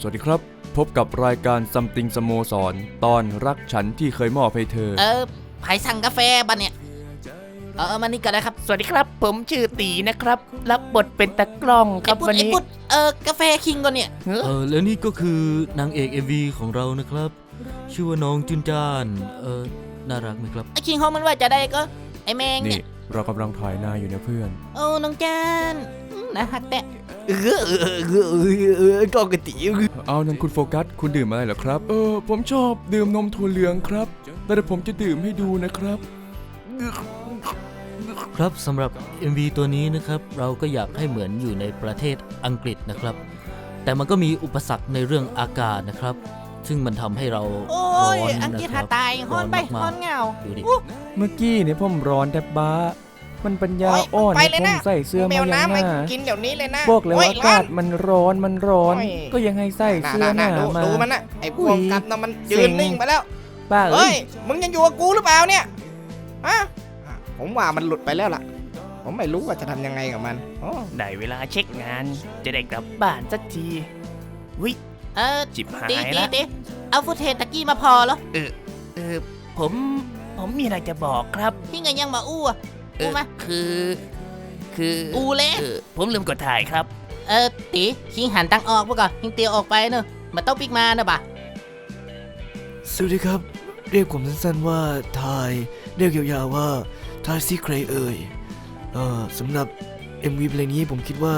สวัสดีครับ พบกับรายการซัมติงสโมสร ตอนรักฉันที่เคยมอบให้เธอ เออไผ่สั่งกาแฟบ้านเนี่ย เออมานี่ก็ได้ครับสวัสดีครับ ผมชื่อตีนะครับ รับบทเป็นตะกล้องคไอ้รับปุ๊ดวันไอ้นี้ปุ๊ดเออกาแฟคิงก่อนเนี่ย เฮ้อเออแล้วนี่ก็คือนางเอก MV ของเรานะครับ ชื่อว่าน้องจุนจานเออน่ารักไหมครับ ไอ้คิงเขามันว่าจะได้ก็ ไอ้แมงนี่เนี่ย เรากำลังถ่ายหน้าอยู่นะเพื่อน โอ้น้องจานอืม นะฮักแต่เออเออเออเออกล้องกระตีเอานั้นคุณโฟกัส คุณดื่มอะไรเหรอครับ เออ ผมชอบดื่มนมถั่วเหลืองครับ แต่เดี๋ยวผมจะดื่มให้ดูนะครับ ครับสำหรับ MV ตัวนี้นะครับ เราก็อยากให้เหมือนอยู่ในประเทศอังกฤษนะครับ แต่มันก็มีอุปสรรคในเรื่องอากาศนะครับ ซึ่งมันทำให้เราโอ้ร้ยอนอังนะกฤษคหารับตายฮอนไปร้ฮอนเงา ดูดิ เมื่อกี้เนี่ยผมร้อนแทบบ้า มันปัญญาโอ๊ยอ่อนไปให้เลยผมนะใส่เสื้อแมมาวยังน้ำหมาน้ากินเดี๋ยวนี้เลยนะบอกเลยว่าโอากาศมันร้อนมันร้อนโอ้ยก็ยังให้ใส่น่าเสื้อหน่านาดูมาดูมันนะไอ้พอุ้วยกกับนะมันยืเซ็นงนิ่งไปแล้วบ้าเอ้เฮ้ยยมึงยังอยู่กับกูหรือเปล่าเนี่ยฮะผมว่ามันหลุดไปแล้วล่ะ ผมไม่รู้ว่าจะทำยังไงกับมันโอ้ได้เวลาเช็คงาน จะได้กลับบ้านสักทีวิเออจิบหาตียตีละตีเอาฟุตเทจตะกี้มาพอเหรอเออผมผมมีอะไรจะบอกครับพี่ไงยังมาอู้อะ เออู้อมา คือ คืออู้เละเออผมลืมกดถ่ายครับ เออตีคิงหันตังออกพวกก่อนคิงเตียวออกไปเนอะมันต้องปิกมาเนอะบ่ะสวัสดีครับ เรียกผมสั้นๆว่าทาย เรียกยาวๆว่าทายซีใครเอ่ยเอ่อสำหรับ MV เพลงนี้ผมคิดว่า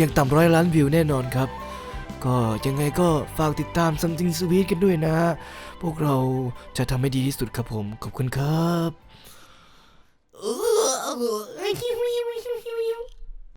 ยังต่ำร้อยล้านวิวแน่นอนครับ ก็ยังไงก็ฝากติดตาม Something Sweet กันด้วยนะ พวกเราจะทำให้ดีที่สุดครับผม ขอบคุณครับ I can't wait.